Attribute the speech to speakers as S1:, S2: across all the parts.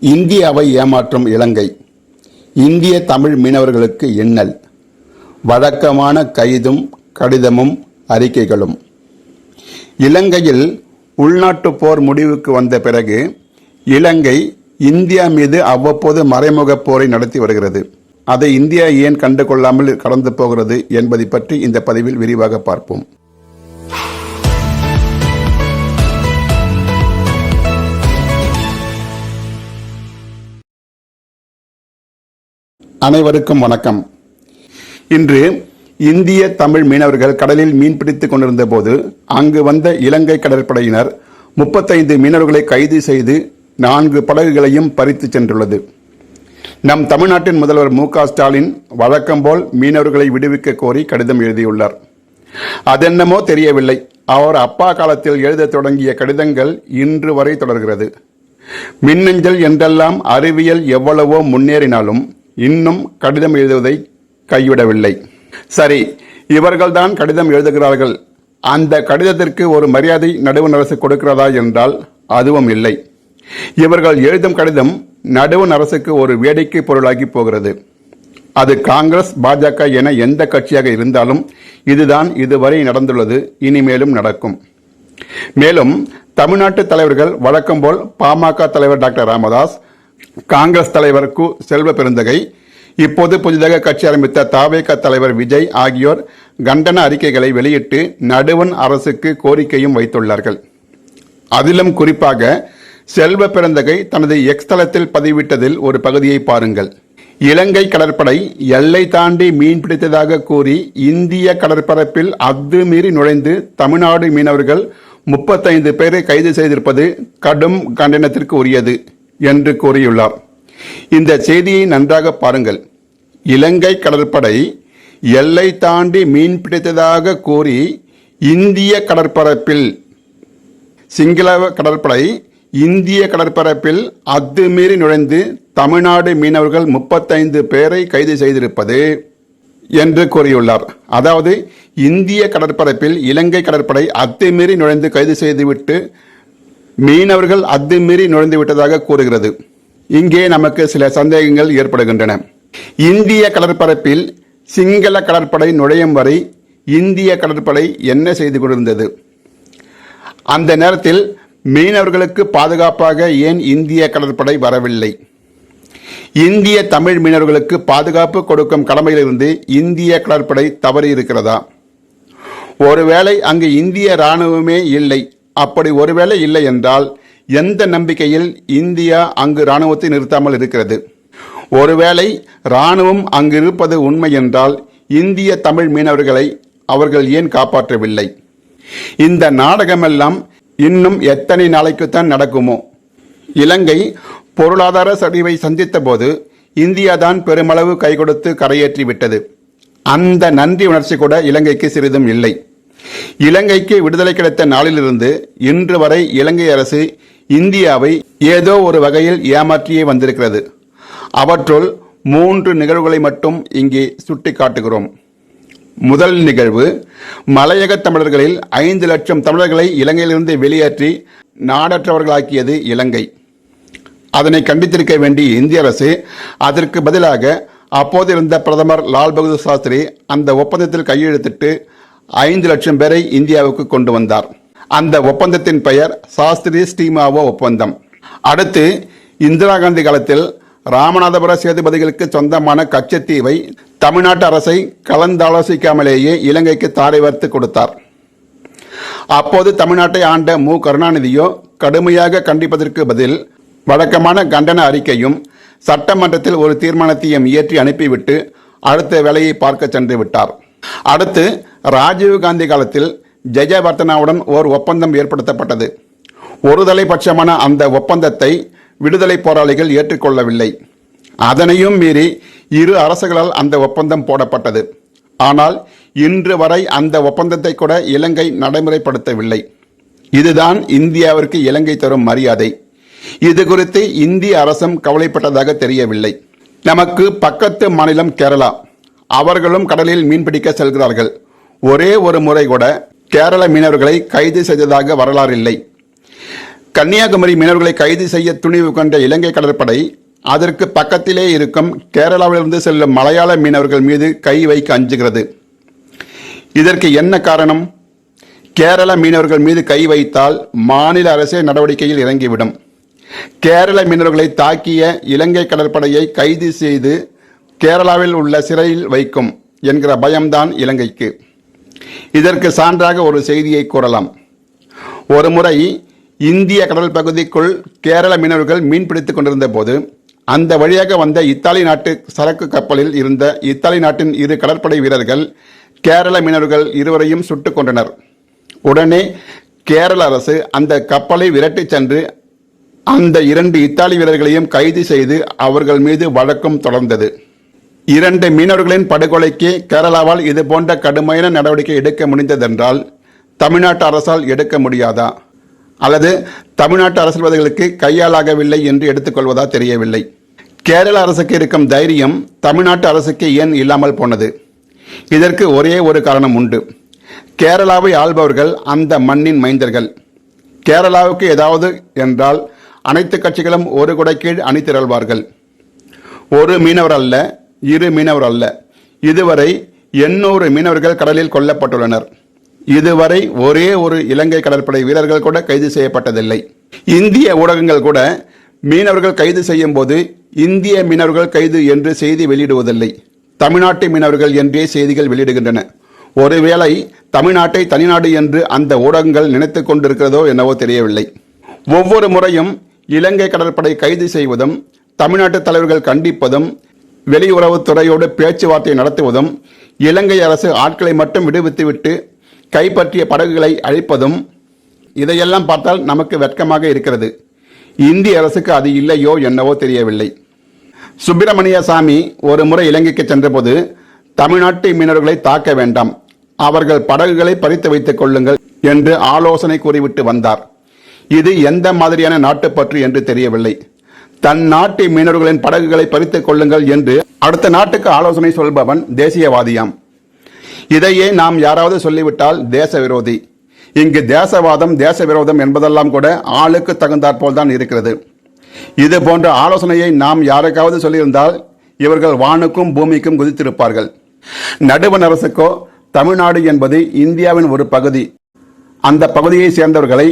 S1: இந்தியாவை ஏமாற்றும் இலங்கை. இந்திய தமிழ் மீனவர்களுக்கு எண்ணல் வழக்கமான கைதும் கடிதமும் அறிக்கைகளும். இலங்கையில் உள்நாட்டு போர் முடிவுக்கு வந்த பிறகு இலங்கை இந்தியா மீது அவ்வப்போது மறைமுக போரை நடத்தி வருகிறது. அதை இந்தியா ஏன் கண்டு கொள்ளாமல் கடந்து போகிறது என்பதை பற்றி இந்த பதிவில் விரிவாக பார்ப்போம். அனைவருக்கும் வணக்கம். இன்று இந்திய தமிழ் மீனவர்கள் கடலில் மீன்பிடித்துக் கொண்டிருந்த போது அங்கு வந்த இலங்கை கடற்படையினர் முப்பத்தைந்து மீனவர்களை கைது செய்து நான்கு படகுகளையும் பறித்து சென்றுள்ளது. நம் தமிழ்நாட்டின் முதல்வர் மு ஸ்டாலின் வழக்கம்போல் மீனவர்களை விடுவிக்க கோரி கடிதம் எழுதியுள்ளார். அதென்னமோ தெரியவில்லை. அவர் அப்பா காலத்தில் எழுதத் தொடங்கிய கடிதங்கள் இன்று வரை தொடர்கிறது. மின்னஞ்சல் என்றெல்லாம் அறிவியல் எவ்வளவோ முன்னேறினாலும் இன்னும் கடிதம் எழுதுவதை கைவிடவில்லை. சரி இவர்கள்தான் கடிதம் எழுதுகிறார்கள். அந்த கடிதத்திற்கு ஒரு மரியாதை நடுவண் அரசு கொடுக்கிறதா என்றால் அதுவும் இல்லை. இவர்கள் எழுதும் கடிதம் நடுவண் அரசுக்கு ஒரு வேடிக்கை பொருளாகி போகிறது. அது காங்கிரஸ் பாஜக என எந்த கட்சியாக இருந்தாலும் இதுதான் இதுவரை நடந்துள்ளது இனிமேலும் நடக்கும். மேலும் தமிழ்நாட்டு தலைவர்கள் வழக்கம் போல் பாமக தலைவர் டாக்டர் ராமதாஸ் காங்கிரஸ் தலைவர் கு செல்வ பெருந்தகை. இப்போது புதிதாக கட்சி ஆரம்பித்த தாவேக தலைவர் விஜய் ஆகியோர் கண்டன அறிக்கைகளை வெளியிட்டு நடுவண் அரசுக்கு கோரிக்கையும் வைத்துள்ளார்கள். அதிலும் குறிப்பாக செல்வ பிறந்தகை தனது எக்ஸ் தளத்தில் பதிவிட்டதில் ஒரு பகுதியை பாருங்கள். இலங்கை கடற்படை எல்லை தாண்டி மீன் பிடித்ததாக கூறி இந்திய கடற்பரப்பில் அத்துமீறி நுழைந்து தமிழ்நாடு மீனவர்கள் முப்பத்தைந்து பேரை கைது செய்திருப்பது கடும் கண்டனத்திற்கு உரியது. என்று கூறியுள்ளார். இந்த செய்தியை நன்றாக பாருங்கள். இலங்கை கடற்படை எல்லை தாண்டி மீன் பிடித்ததாக கூறி இந்திய கடற்பரப்பில் சிங்கள கடற்படை இந்திய கடற்பரப்பில் அத்துமீறி நுழைந்து தமிழ்நாடு மீனவர்கள் முப்பத்தைந்து பேரை கைது செய்திருப்பது என்று கூறியுள்ளார். அதாவது இந்திய கடற்பரப்பில் இலங்கை கடற்படை அத்துமீறி நுழைந்து கைது செய்துவிட்டு மீனவர்கள் அத்துமீறி நுழைந்து விட்டதாக கூறுகிறது. இங்கே நமக்கு சில சந்தேகங்கள் ஏற்படுகின்றன. இந்திய கடற்பரப்பில் சிங்கள கடற்படை நுழையும் வரை இந்திய கடற்படை என்ன செய்து கொண்டிருந்தது? அந்த நேரத்தில் மீனவர்களுக்கு பாதுகாப்பாக ஏன் இந்திய கடற்படை வரவில்லை? இந்திய தமிழ் மீனவர்களுக்கு பாதுகாப்பு கொடுக்கும் கடமையிலிருந்து இந்திய கடற்படை தவறி இருக்கிறதா ஒருவேளை அங்கு இந்திய ராணுவமே இல்லை. அப்படி ஒருவேளை இல்லை என்றால் எந்த நம்பிக்கையில் இந்தியா அங்கு ராணுவத்தை நிறுத்தாமல் இருக்கிறது? ஒருவேளை ராணுவம் அங்கு இருப்பது உண்மை என்றால் இந்திய தமிழ் மீனவர்களை அவர்கள் ஏன் காப்பாற்றவில்லை? இந்த நாடகமெல்லாம் இன்னும் எத்தனை நாளைக்குத்தான் நடக்குமோ? இலங்கை பொருளாதார சரிவை சந்தித்த போது இந்தியா தான் பெருமளவு கை கொடுத்து கரையேற்றி விட்டது அந்த நன்றி உணர்ச்சி கூட இலங்கைக்கு சிறிதும் இல்லை. இலங்கைக்கு விடுதலை கிடைத்த நாளிலிருந்து இன்று வரை இலங்கை அரசு இந்தியாவை ஏதோ ஒரு வகையில் ஏமாற்றியே வந்திருக்கிறது. அவற்றுள் மூன்று நிகழ்வுகளை மட்டும் இங்கே சுட்டிக்காட்டுகிறோம். முதல் நிகழ்வு மலையக தமிழர்களில் ஐந்து லட்சம் தமிழர்களை இலங்கையிலிருந்து வெளியேற்றி நாடற்றவர்களாக்கியது இலங்கை. அதனை கண்டித்திருக்க வேண்டிய இந்திய அரசு அதற்கு பதிலாக அப்போது இருந்த பிரதமர் லால் பகதூர் சாஸ்திரி அந்த ஒப்பந்தத்தில் கையெழுத்திட்டு ஐந்து லட்சம் பேரை இந்தியாவுக்கு கொண்டு வந்தார். அந்த ஒப்பந்தத்தின் பெயர் சாஸ்திரி ஸ்ரீமாவோ ஒப்பந்தம். அடுத்து இந்திரா காந்தி காலத்தில் ராமநாதபுர சேதுபதிகளுக்கு சொந்தமான கச்சத்தீவை தமிழ்நாட்டு அரசை கலந்தாலோசிக்காமலேயே இலங்கைக்கு தாரை வார்த்து கொடுத்தார். அப்போது தமிழ்நாட்டை ஆண்ட மு. கருணாநிதியோ கடுமையாக கண்டிப்பதற்கு பதில் வழக்கமான கண்டன அறிக்கையும் சட்டமன்றத்தில் ஒரு தீர்மானத்தையும் இயற்றி அனுப்பிவிட்டு அடுத்த வேலையை பார்க்க சென்று விட்டார் அடுத்து ராஜீவ் காந்தி காலத்தில் ஜெயவர்த்தனாவுடன் ஓர் ஒப்பந்தம் ஏற்படுத்தப்பட்டது. ஒருதலைபட்சமான அந்த ஒப்பந்தத்தை விடுதலை போராளிகள் ஏற்றுக்கொள்ளவில்லை. அதனையும் மீறி இரு அரசுகளால் அந்த ஒப்பந்தம் போடப்பட்டது. ஆனால் இன்று வரை அந்த ஒப்பந்தத்தை கூட இலங்கை நடைமுறைப்படுத்தவில்லை. இதுதான் இந்தியாவிற்கு இலங்கை தரும் மரியாதை. இது குறித்து இந்திய அரசும் கவலைப்பட்டதாக தெரியவில்லை. நமக்கு பக்கத்து மாநிலம் கேரளா. அவர்களும் கடலில் மீன்பிடிக்க செல்கிறார்கள். ஒரே ஒரு முறை கூட கேரள மீனவர்களை கைது செய்ததாக வரலாறு இல்லை. கன்னியாகுமரி மீனவர்களை கைது செய்ய துணிவு கொண்ட இலங்கை கடற்படை அதற்கு பக்கத்திலே இருக்கும் கேரளாவிலிருந்து செல்லும் மலையாள மீனவர்கள் மீது கை வைக்க அஞ்சுகிறது. இதற்கு என்ன காரணம்? கேரள மீனவர்கள் மீது கை வைத்தால் மாநில அரசே நடவடிக்கையில் இறங்கிவிடும். கேரள மீனவர்களை தாக்கிய இலங்கை கடற்படையை கைது செய்து கேரளாவில் உள்ள சிறையில் வைக்கும் என்கிற பயம்தான் இலங்கைக்கு. இதற்கு சான்றாக ஒரு செய்தியை கூறலாம். ஒரு முறை இந்திய கடல் பகுதிக்குள் கேரள மீனவர்கள் மீன் பிடித்துக் கொண்டிருந்த போது அந்த வழியாக வந்த இத்தாலி நாட்டு சரக்கு கப்பலில் இருந்த இத்தாலி நாட்டின் இரு கடற்படை வீரர்கள் கேரள மீனவர்கள் இருவரையும் சுட்டுக் கொண்டனர் உடனே கேரள அரசு அந்த கப்பலை விரட்டிச் சென்று அந்த இரண்டு இத்தாலி வீரர்களையும் கைது செய்து அவர்கள் மீது வழக்கும் தொடர்ந்தது. இரண்டு மீனவர்களின் படுகொலைக்கு கேரளாவால் இது போன்ற கடுமையான நடவடிக்கை எடுக்க முடிந்ததென்றால் தமிழ்நாட்டு அரசால் எடுக்க முடியாதா? அல்லது தமிழ்நாட்டு அரசியல்வாதிகளுக்கு கையாலாகவில்லை என்று எடுத்துக்கொள்வதா தெரியவில்லை. கேரள அரசுக்கு இருக்கும் தைரியம் தமிழ்நாட்டு அரசுக்கு ஏன் இல்லாமல் போனது? இதற்கு ஒரே ஒரு காரணம் உண்டு. கேரளாவை ஆள்பவர்கள் அந்த மண்ணின் மைந்தர்கள். கேரளாவுக்கு ஏதாவது என்றால் அனைத்து கட்சிகளும் ஒரு குடை கீழ் அணிதிரள்வார்கள். ஒரு மீனவர் அல்ல இரு மீனவர் அல்ல. இதுவரை எண்ணூறு மீனவர்கள் கடலில் கொல்லப்பட்டுள்ளனர். இதுவரை ஒரே ஒரு இலங்கை கடற்படை வீரர்கள் கூட கைது செய்யப்பட்டதில்லை. இந்திய ஊடகங்கள் கூட மீனவர்கள் கைது செய்யும் போது இந்திய மீனவர்கள் கைது என்று செய்தி வெளியிடுவதில்லை. தமிழ்நாட்டு மீனவர்கள் என்றே செய்திகள் வெளியிடுகின்றன. ஒருவேளை தமிழ்நாட்டை தனிநாடு என்று அந்த ஊடகங்கள் நினைத்துக் கொண்டிருக்கிறதோ என்னவோ தெரியவில்லை. ஒவ்வொரு முறையும் இலங்கை கடற்படை கைது செய்வதும் தமிழ்நாட்டு தலைவர்கள் கண்டிப்பதும் வெளியுறவுத்துறையோடு பேச்சுவார்த்தை நடத்துவதும் இலங்கை அரசு ஆட்களை மட்டும் விடுவித்துவிட்டு கைப்பற்றிய படகுகளை அழிப்பதும் இதையெல்லாம் பார்த்தால் நமக்கு வெட்கமாக இருக்கிறது. இந்திய அரசுக்கு அது இல்லையோ என்னவோ தெரியவில்லை. சுப்பிரமணிய சாமி ஒரு முறை இலங்கைக்கு சென்றபோது தமிழ்நாட்டு மீனவர்களை தாக்க வேண்டாம். அவர்கள் படகுகளை பறித்து வைத்துக் கொள்ளுங்கள் என்று ஆலோசனை கூறிவிட்டு வந்தார். இது எந்த மாதிரியான நாட்டுப்பற்று என்று தெரியவில்லை. தன் நாட்டு மீனவர்களின் படகுகளை பறித்துக் கொள்ளுங்கள் என்று அடுத்த நாட்டுக்கு ஆலோசனை சொல்பவன் தேசியவாதியாம். இதையே நாம் யாராவது சொல்லிவிட்டால் தேச விரோதி இங்கு தேசவாதம் தேச விரோதம் என்பதெல்லாம் கூட ஆளுக்கு தகுந்தாற்போல் தான் இருக்கிறது. இது போன்ற ஆலோசனையை நாம் யாருக்காவது சொல்லியிருந்தால் இவர்கள் வானுக்கும் பூமிக்கும் குதித்திருப்பார்கள். நடுவன் அரசுக்கோ தமிழ்நாடு என்பது இந்தியாவின் ஒரு பகுதி. அந்த பகுதியை சேர்ந்தவர்களை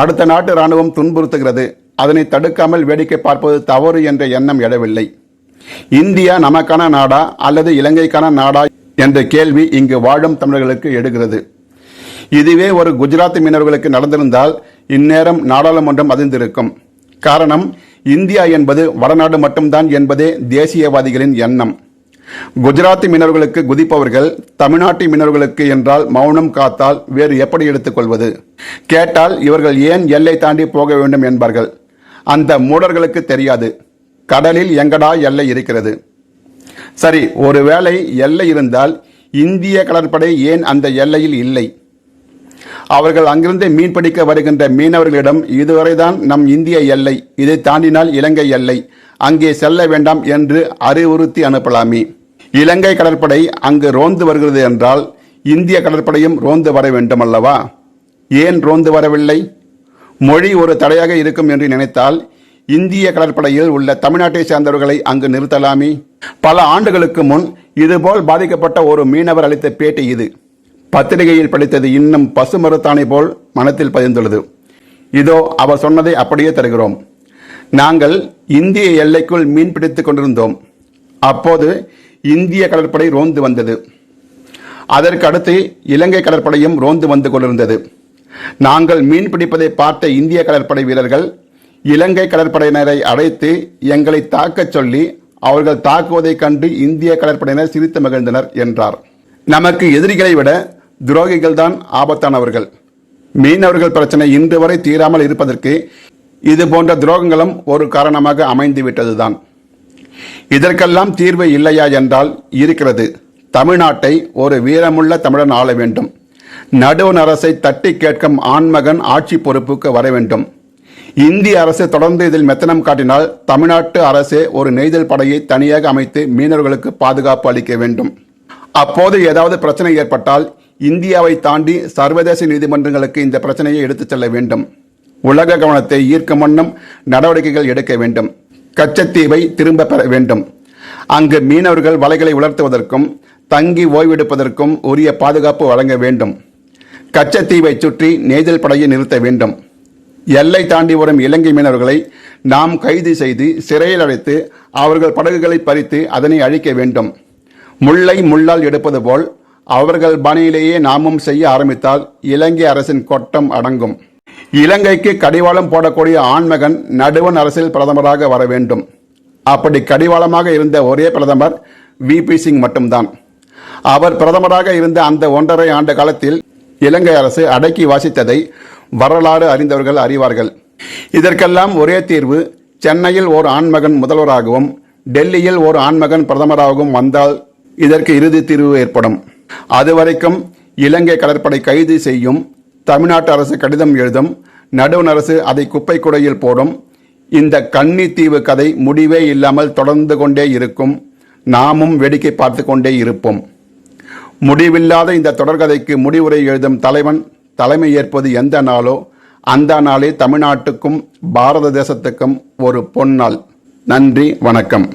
S1: அடுத்த நாட்டு ராணுவம் துன்புறுத்துகிறது. அதனை தடுக்காமல் வேடிக்கை பார்ப்பது தவறு என்ற எண்ணம் எழவில்லை. இந்தியா நமக்கான நாடா அல்லது இலங்கைக்கான நாடா என்ற கேள்வி இங்கு வாழும் தமிழர்களுக்கு எடுகிறது இதுவே ஒரு குஜராத் மீனவர்களுக்கு நடந்திருந்தால் இந்நேரம் நாடாளுமன்றம் அதிர்ந்திருக்கும். காரணம் இந்தியா என்பது வடநாடு மட்டும்தான் என்பதே தேசியவாதிகளின் எண்ணம். குஜராத்தி மீனவர்களுக்கு குதிப்பவர்கள் தமிழ்நாட்டு மீனவர்களுக்கு என்றால் மௌனம் காத்தால் வேறு எப்படி எடுத்துக்கொள்வது? கேட்டால் இவர்கள் ஏன் எல்லை தாண்டி போக வேண்டும் என்பார்கள். அந்த மூடர்களுக்கு தெரியாது. கடலில் எங்கடா எல்லை இருக்கிறது? சரி ஒருவேளை எல்லை இருந்தால் இந்திய கடற்படை ஏன் அந்த எல்லையில் இல்லை? அவர்கள் அங்கிருந்து மீன் பிடிக்க வருகின்ற மீனவர்களிடம் இதுவரைதான் நம் இந்திய எல்லை. இதை தாண்டினால் இலங்கை எல்லை. அங்கே செல்ல வேண்டாம் என்று அறிவுறுத்தி அனுப்பலாமே. இலங்கை கடற்படை அங்கு ரோந்து வருகிறது என்றால் இந்திய கடற்படையும் ரோந்து வர வேண்டும் அல்லவா ஏன் ரோந்து வரவில்லை? மொழி ஒரு தடையாக இருக்கும் என்று நினைத்தால் இந்திய கடற்படையில் உள்ள தமிழ்நாட்டை சேர்ந்தவர்களை அங்கு நிறுத்தலாமே. பல ஆண்டுகளுக்கு முன் இதுபோல் பாதிக்கப்பட்ட ஒரு மீனவர் அளித்த பேட்டி இது. பத்திரிகையில் படித்தது இன்னும் பசுமருத்தானை போல் மனத்தில் பதிந்துள்ளது. இதோ அவர் சொன்னதை அப்படியே தருகிறோம். நாங்கள் இந்திய எல்லைக்குள் மீன் பிடித்துக் கொண்டிருந்தோம். அப்போது இந்திய கடற்படை ரோந்து வந்தது. அதற்கு அடுத்து இலங்கை கடற்படையும் ரோந்து வந்து கொண்டிருந்தது. நாங்கள் மீன் பிடிப்பதை பார்த்த இந்திய கடற்படை வீரர்கள் இலங்கை கடற்படையினரை அழைத்து எங்களை தாக்கச் சொல்லி அவர்கள் தாக்குவதைக் கண்டு இந்திய கடற்படையினர் சிரித்து மகிழ்ந்தனர் என்றார். நமக்கு எதிரிகளை விட துரோகிகள் தான் ஆபத்தானவர்கள். மீனவர்கள் பிரச்சனை இன்று வரை தீராமல் இருப்பதற்கு இது போன்ற துரோகங்களும் ஒரு காரணமாக அமைந்து விட்டதுதான் இதற்கெல்லாம் தீர்வு இல்லையா என்றால் இருக்கிறது. தமிழ்நாட்டை ஒரு வீரமுள்ள தமிழன் ஆள வேண்டும். நடுவண் அரசை தட்டி கேட்கும் ஆண்மகன் ஆட்சி பொறுப்புக்கு வர வேண்டும். இந்திய அரசு தொடர்ந்து இதில் மெத்தனம் காட்டினால் தமிழ்நாட்டு அரசே ஒரு நெய்தல் படையை தனியாக அமைத்து மீனவர்களுக்கு பாதுகாப்பு அளிக்க வேண்டும். அப்போது ஏதாவது பிரச்சனை ஏற்பட்டால் இந்தியாவை தாண்டி சர்வதேச நீதிமன்றங்களுக்கு இந்த பிரச்சனையை எடுத்துச் செல்ல வேண்டும். உலக கவனத்தை ஈர்க்கும் வண்ணம் நடவடிக்கைகள் எடுக்க வேண்டும். கச்சத்தீவை திரும்ப பெற வேண்டும். அங்கு மீனவர்கள் வலைகளை உலர்த்துவதற்கும் தங்கி ஓய்வெடுப்பதற்கும் உரிய பாதுகாப்பு வழங்க வேண்டும். கச்சத்தீவை சுற்றி நேஜல் படையை நிறுத்த வேண்டும். எல்லை தாண்டி வரும் இலங்கை மீனவர்களை நாம் கைது செய்து சிறையில் அடைத்து அவர்கள் படகுகளை பறித்து அதனை அழிக்க வேண்டும். முல்லை முள்ளால் எடுப்பது போல் அவர்கள் பணியிலேயே நாமும் செய்ய ஆரம்பித்தால் இலங்கை அரசின் கொட்டம் அடங்கும். இலங்கைக்கு கடிவாளம் போடக்கூடிய ஆண்மகன் நடுவன் அரசில் பிரதமராக வர வேண்டும். அப்படி கடிவாளமாக இருந்த ஒரே பிரதமர் விபி சிங் மட்டும்தான். அவர் பிரதமராக இருந்த அந்த ஒன்றரை ஆண்டு காலத்தில் இலங்கை அரசு அடக்கி வாசித்ததை வரலாறு அறிந்தவர்கள் அறிவார்கள். இதற்கெல்லாம் ஒரே தீர்வு சென்னையில் ஓர் ஆண்மகன் முதல்வராகவும் டெல்லியில் ஓர் ஆண்மகன் பிரதமராகவும் வந்தால் இதற்கு இறுதி தீர்வு ஏற்படும். அதுவரைக்கும் இலங்கை கடற்படை கைது செய்யும் தமிழ்நாட்டு அரசு கடிதம் எழுதும் நடுவண் அரசு அதை குப்பை குடையில் போடும் இந்த கன்னி தீவு கதை முடிவே இல்லாமல் தொடர்ந்து கொண்டே இருக்கும். நாமும் வேடிக்கை பார்த்து கொண்டே இருப்போம். முடிவில்லாத இந்த தொடர்கதைக்கு முடிவுரை எழுதும் தலைவன் தலைமை ஏற்பது எந்த நாளோ அந்த நாளே தமிழ்நாட்டுக்கும் பாரத தேசத்துக்கும் ஒரு பொன்னாள் நன்றி வணக்கம்.